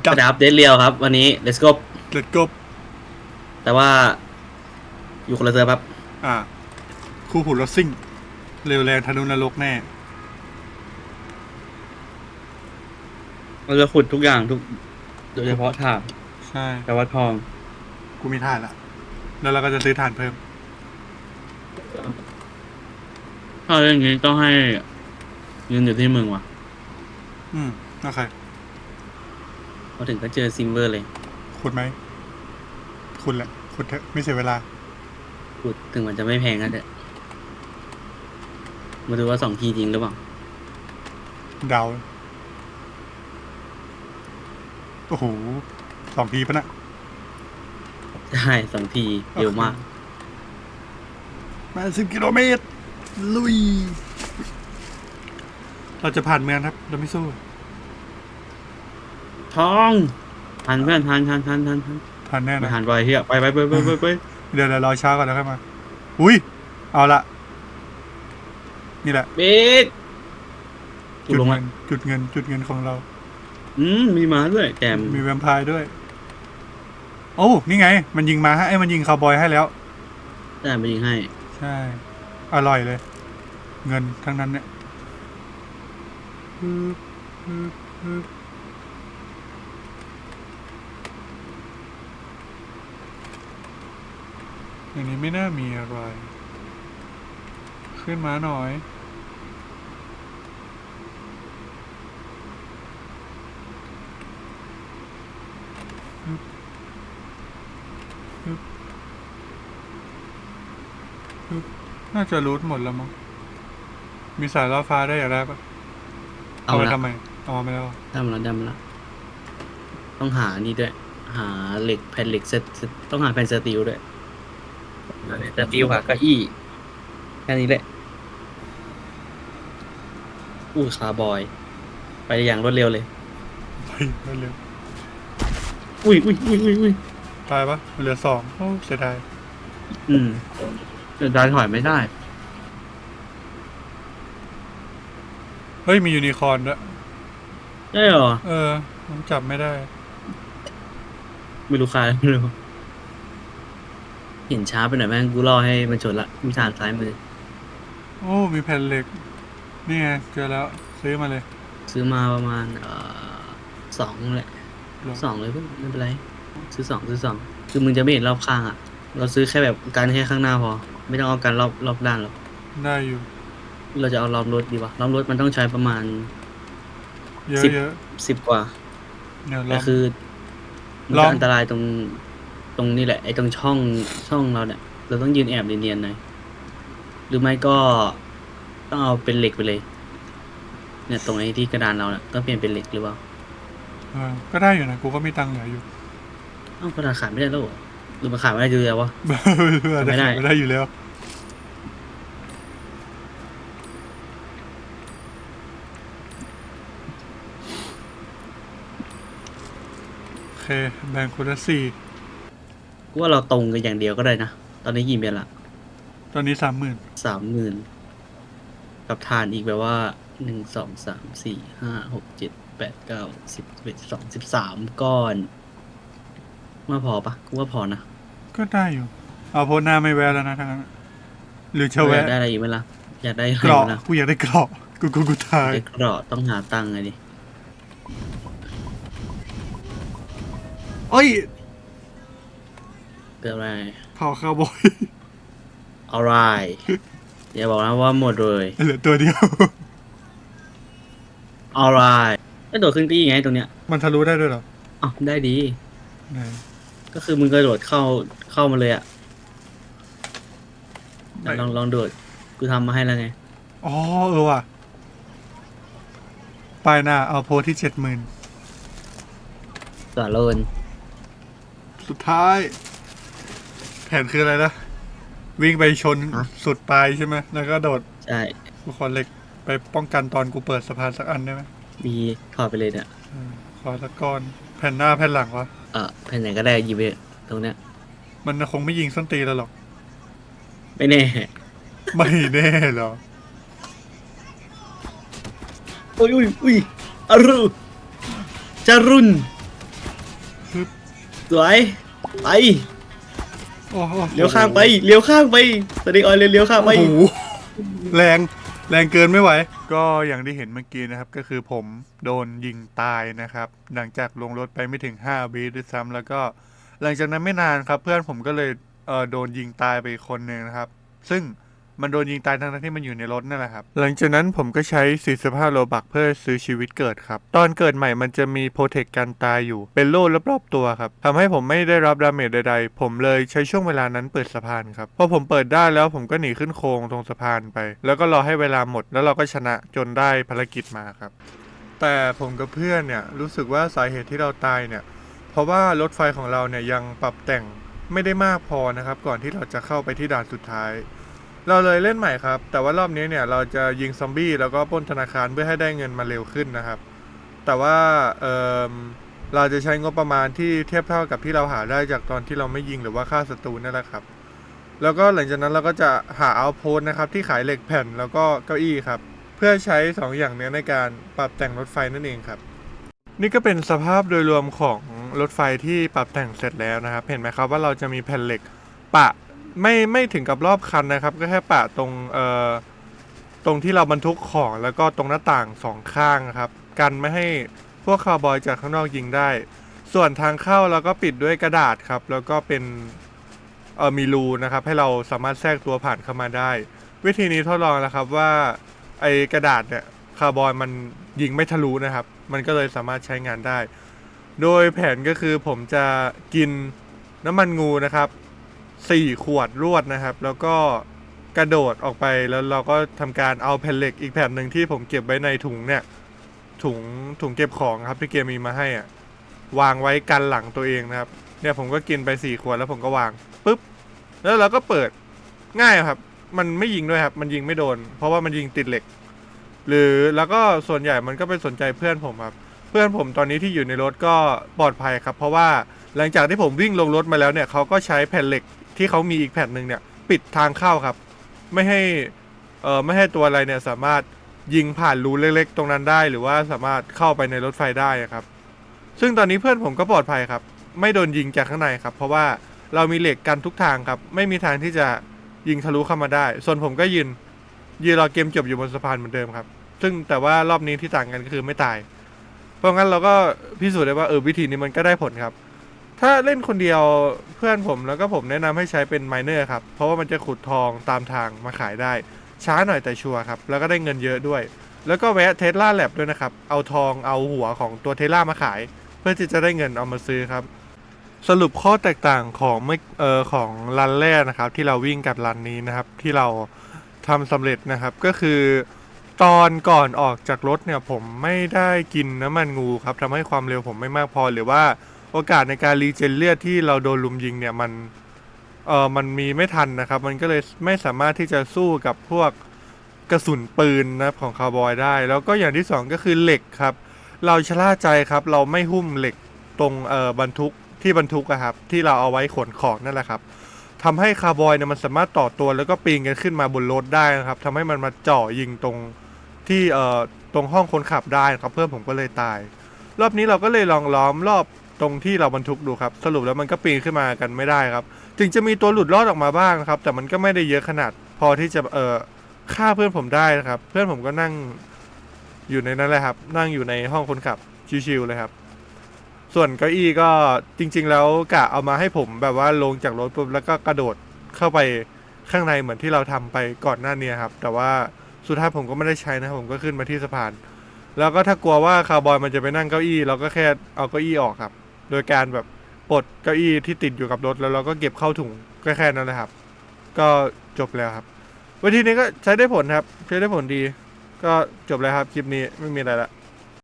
ดักระดาบเดทเรียวครับ วันนี้ let's go เล็ดกบแต่ว่า อยู่คนละเซิร์ฟครับอ่า คู่หูรถซิ่ง เร็วแรงทะนุนรกแน่ เราจะขุดทุกอย่างทุก โดยเฉพาะถ่านใช่ แต่ว่าทอง กูมีถ่านละ แล้วเราก็จะซื้อถ่านเพิ่ม ถ้าเรื่องนี้ต้องให้เงินอยู่ที่มึงว่ะ อืม โอเค พอถึงก็เจอซิมเวอร์เลย ขุดไหมขุดแหละขุดเถอะไม่เสียเวลาขุดถึงมันจะไม่แพงก็เถอะมาดูว่าสองทีจริงหรือเปล่า เดาโอ้โหสองทีปะนะใช่สองทีเร็วมาก มาสิบกิโลเมตร ลุย เราจะผ่านเมืองครับ เราไม่สู้ ทองทันเพื่อนทันทันทันทันทันผ่านแน่ไม่นะ ทันไปเฮียไปไปไปไปไปไปเดี๋ยวเดี๋ยวรอเช้าก่อนแล้วค่อยมา อุ้ย เอาละ นี่แหละเบสกูจุดลงเงิละนจุดเงิน จุดเงินของเรา อืมมีม้าด้วยแต่มีแวมไพร์ด้วย โอ้ นี่ไง มันยิงมาให้เอ้ยมันยิงคาวบอยให้แล้ว แต่ไปยิงให้ ใช่ อร่อยเลย เงินทั้งนั้นเนี่ยฮึบฮึบฮึบ อย่างนี้ไม่น่ามีอะไร ขึ้นมาหน่อยฮึบฮึบฮึบน่าจะรูทหมดแล้วมั้ง มีสายล่อฟ้าได้อย่างแรปะเอาไปละทำไมเอาไม่แล้วดำละดำละต้องหานี่ด้วย หาเหล็กแผ่นเหล็กเซตเซตต้องหาแผ่นสตีลด้วย สตีลค่ะเก้าอี้แค่นี้แหละ อู้คาร์บอย ไปอย่างรวดเร็วเลย ไปไปเร็วอุ้ยอุ้ยอุ้ยอุ้ยอุ้ยตายปะเหลือสองโอ้เสียดายอืมแต่ดายถอยไม่ได้ เฮ้ย มียูนิคอร์นด้วยได้เหรอ เออผมจับไม่ได้ ไม่รู้ใครไม่รู้ เห็นช้าไปหน่อยแม่งกูรอให้มันชนละมีทางซ้ายมือ โอ้ มีแผ่นเหล็ก นี่ไงเจอแล้วซื้อมาเลยซื้อมาประมาณเอ่อสองแหละเหรอสองเลยเพื่อนไม่เป็นไร ซื้อสองซื้อสองคือมึงจะไม่เห็นรอบข้างอะ เราซื้อแค่แบบการแค่ข้างหน้าพอ ไม่ต้องเอาการรอบรอบด้านหรอกได้อยู่ เราจะเอาล้อมรถดีวะล้อมรถมันต้องใช้ประมาณ เยอะสิบ เยอะสิบกว่าเดี๋ยวลแต่อง คือมันลอก็ง อันตรายตรง ตรงนี้แหละ ไอ้ตรงช่องช่องเราเนี่ย เราต้องยืนแอบเนียนๆหน่อยหรือไม่ก็ต้องเอาเป็นเหล็กไปเลย เนี่ยตรงไอ้ที่กระดานเราเนี่ยต้องเปลี่ยนเป็นเหล็กหรือเปล่าเออก็ได้อยู่นะกูก็มีตังค์เหลืออยู่เอ้ากระดาษขายไม่ได้แล้วเหรอหรือมันขายไม่ได้ดูแล้ววะ ไม่ไม่ได้ได้ ไม่ได้อยู่แล้วโอเคแบ่งคนละสี่ กูว่าเราตรงกันอย่างเดียวก็ได้นะ ตอนนี้กี่เมตรละตอนนี้สามหมื่นสามหมื่นกับทานอีกแบบว่าหนึ่งสองสามสี่ห้าหกเจ็ดแปดเก้าสิบสิบเอ็ดสิบสองสิบสามก้อนมาพอปะกูว่าพอนะก็ได้อยู่ เอาโพสหน้าไม่แวะแล้วนะทั้งนั้นหรือจะอแวะยากได้อะไรอีกไหมล่ะอยากได้อะไรเกราะไหมล่ะกูอยากได้เกราะกูกูกูตายไอ้เกราะต้องหาตังค์ไงดิ เอ้ย เกิดอะไรเผาคาวบอยอะไรอย่าบอกนะว่าหมดเลยเหลือตัวเดียวอะไรก็โดดขึ้นตีไงตรงเนี้ยมันทะลุได้ด้วยเหรออ้าวได้ดี ไหนก็คือมึงกระโดดเข้าเข้ามาเลยอะไหนลองลองโดดกูทำมาให้แล้วไงอ๋อเออว่ะปลายหน้าเอาโพสที่เจ็ดหมื่นสารโลนสุดท้าย แผนคืออะไรนะ วิ่งไปชนสุดปลายใช่ไหมแล้วก็โดดใช่กูขอเหล็กไปป้องกันตอนกูเปิดสะพานสักอันได้ไหมมีถอดไปเลยเนี่ยเออขอสักก้อน แผ่นหน้าแผ่นหลังวะเออแผ่นไหนก็ได้หยิบไปตรงเนี้ย มันคงไม่ยิงส้นตีนเราหรอก ไม่แน่ ไม่แน่หรอกอุ้ยอุ้ยอุ้ยอรุจารุนสวยไป โอ้โหเลี้ยวข้างไปเลี้ยวข้างไปสติ๊กออยเลี้ยวข้างไปโอ้โหแรงแรงเกินไม่ไหว ก็อย่างที่เห็นเมื่อกี้นะครับ ก็คือผมโดนยิงตายนะครับ หลังจากลงรถไปไม่ถึง5วิด้วยซ้ำแล้วก็หลังจากนั้นไม่นานครับ เพื่อนผมก็เลยเออโดนยิงตายไปอีกคนหนึ่งนะครับ ซึ่ง มันโดนยิงตายทั้งที่มันอยู่ในรถนั่นแหละครับ หลังจากนั้นผมก็ใช้ 45 โลบักเพื่อซื้อชีวิตเกิดครับ ตอนเกิดใหม่มันจะมีโปรเทคกันตายอยู่เป็นโล่รอบๆตัวครับทำให้ผมไม่ได้รับดาเมจใดๆ ผมเลยใช้ช่วงเวลานั้นเปิดสะพานครับพอผมเปิดได้แล้วผมก็หนีขึ้นโค้งตรงสะพานไป แล้วก็รอให้เวลาหมด แล้วเราก็ชนะจนได้ภารกิจมาครับ แต่ผมกับเพื่อนเนี่ยรู้สึกว่าสาเหตุที่เราตายเนี่ยเพราะว่ารถไฟของเราเนี่ยยังปรับแต่งไม่ได้มากพอนะครับ ก่อนที่เราจะเข้าไปที่ด่านสุดท้าย เราเลยเล่นใหม่ครับ แต่ว่ารอบนี้เนี่ยเราจะยิงซอมบี้แล้วก็ปล้นธนาคารเพื่อให้ได้เงินมาเร็วขึ้นนะครับ แต่ว่าเออเราจะใช้งบประมาณที่เทียบเท่ากับที่เราหาได้จากตอนที่เราไม่ยิงหรือว่าฆ่าศัตรูนั่นแหละครับ แล้วก็หลังจากนั้นเราก็จะหาเอาโพสนะครับที่ขายเหล็กแผ่นแล้วก็เก้าอี้ครับ เพื่อใช้สองอย่างเนี้ในการปรับแต่งรถไฟนั่นเองครับ นี่ก็เป็นสภาพโดยรวมของรถไฟที่ปรับแต่งเสร็จแล้วนะครับ เห็นไหมครับว่าเราจะมีแผ่นเหล็กปะ ไม่ไม่ถึงกับรอบคันนะครับ ก็แค่ปะตรงเอ่อตรงที่เราบรรทุกของแล้วก็ตรงหน้าต่างสองข้างครับ กันไม่ให้พวกคาร์บอยจากข้างนอกยิงได้ ส่วนทางเข้าเราก็ปิดด้วยกระดาษครับ แล้วก็เป็นเออมีรูนะครับ ให้เราสามารถแทรกตัวผ่านเข้ามาได้ วิธีนี้ทดลองแล้วครับว่าไอกระดาษเนี่ยคาร์บอยมันยิงไม่ทะลุนะครับ มันก็เลยสามารถใช้งานได้ โดยแผนก็คือผมจะกินน้ำมันงูนะครับ สี่ขวดรวดนะครับ แล้วก็กระโดดออกไปแล้วเราก็ทำการเอาแผ่นเหล็กอีกแผ่นหนึ่งที่ผมเก็บไว้ในถุงเนี่ยถุงถุงเก็บของครับที่เกมมีมาให้อะวางไว้กันหลังตัวเองนะครับ เนี่ยผมก็กินไปสี่ขวดแล้วผมก็วางปุ๊บแล้วเราก็เปิดง่ายครับ มันไม่ยิงด้วยครับ มันยิงไม่โดน เพราะว่ามันยิงติดเหล็ก หรือแล้วก็ส่วนใหญ่มันก็ไปสนใจเพื่อนผมครับ เพื่อนผมตอนนี้ที่อยู่ในรถก็ปลอดภัยครับ เพราะว่าหลังจากที่ผมวิ่งลงรถมาแล้วเนี่ยเขาก็ใช้แผ่นเหล็ก ที่เขามีอีกแผ่นหนึ่งเนี่ย ปิดทางเข้าครับ ไม่ให้เอ่อไม่ให้ตัวอะไรเนี่ยสามารถยิงผ่านรูเล็กๆ ตรงนั้นได้ หรือว่าสามารถเข้าไปในรถไฟได้ครับ ซึ่งตอนนี้เพื่อนผมก็ปลอดภัยครับ ไม่โดนยิงจากข้างในครับ เพราะว่าเรามีเหล็กกันทุกทางครับ ไม่มีทางที่จะยิงทะลุเข้ามาได้ ส่วนผมก็ยืนยืนรอเกมจบอยู่บนสะพานเหมือนเดิมครับ ซึ่งแต่ว่ารอบนี้ที่ต่างกันก็คือไม่ตาย เพราะงั้นเราก็พิสูจน์ได้ว่าเออวิธีนี้มันก็ได้ผลครับ ถ้าเล่นคนเดียวเพื่อนผมแล้วก็ผมแนะนำให้ใช้เป็นไมเนอร์ครับ เพราะว่ามันจะขุดทองตามทางมาขายได้ ช้าหน่อยแต่ชัวร์ครับ แล้วก็ได้เงินเยอะด้วย แล้วก็แวะเทสลาแลบด้วยนะครับ เอาทองเอาหัวของตัวเทสลามาขาย เพื่อที่จะได้เงินเอามาซื้อครับ สรุปข้อแตกต่างของไม่เออของรันแรกนะครับ ที่เราวิ่งกับรันนี้นะครับ ที่เราทำสำเร็จนะครับก็คือ ตอนก่อนออกจากรถเนี่ยผมไม่ได้กินน้ำมันงูครับทำให้ความเร็วผมไม่มากพอหรือว่า โอกาสในการรีเจนเลือดที่เราโดนลุมยิงเนี่ยมันเออมันมีไม่ทันนะครับ มันก็เลยไม่สามารถที่จะสู้กับพวกกระสุนปืนนะครับของคาวบอยได้ แล้วก็อย่างที่สองก็คือเหล็กครับ เราชะล่าใจครับ เราไม่หุ้มเหล็กตรงเอ่อบรรทุกที่บรรทุกอะครับ ที่เราเอาไว้ขนของนั่นแหละครับทำให้คาร์บอยเนี่ยมันสามารถต่อตัวแล้วก็ปีนกันขึ้นมาบนรถได้นะครับทำให้มันมาเจาะยิงตรงที่เอ่อตรงห้องคนขับได้ครับ เพื่อนผมก็เลยตาย รอบนี้เราก็เลยลองล้อมรอบ ตรงที่เราบรรทุกดูครับ สรุปแล้วมันก็ปีนขึ้นมากันไม่ได้ครับถึงจะมีตัวหลุดรอดออกมาบ้างนะครับ แต่มันก็ไม่ได้เยอะขนาด พอที่จะเออฆ่าเพื่อนผมได้นะครับ เพื่อนผมก็นั่งอยู่ในนั้นแหละครับ นั่งอยู่ในห้องคนขับชิวๆเลยครับ ส่วนเก้าอี้ก็จริง ๆ แล้วกะเอามาให้ผมแบบว่าลงจากรถปุ๊บแล้วก็กระโดดเข้าไปข้างในเหมือนที่เราทำไปก่อนหน้านี้ครับ แต่ว่าสุดท้ายผมก็ไม่ได้ใช้นะครับผมก็ขึ้นมาที่สะพาน แล้วก็ถ้ากลัวว่าคาร์บอยมันจะไปนั่งเก้าอี้ เราก็แค่เอาเก้าอี้ออกครับ โดยการแบบปลดเก้าอี้ที่ติดอยู่กับรถแล้วเราก็เก็บเข้าถุงก็แค่นั้นแหละครับ ก็จบแล้วครับ วิธีนี้ก็ใช้ได้ผลครับ ใช้ได้ผลดี ก็จบแล้วครับคลิปนี้ไม่มีอะไรละ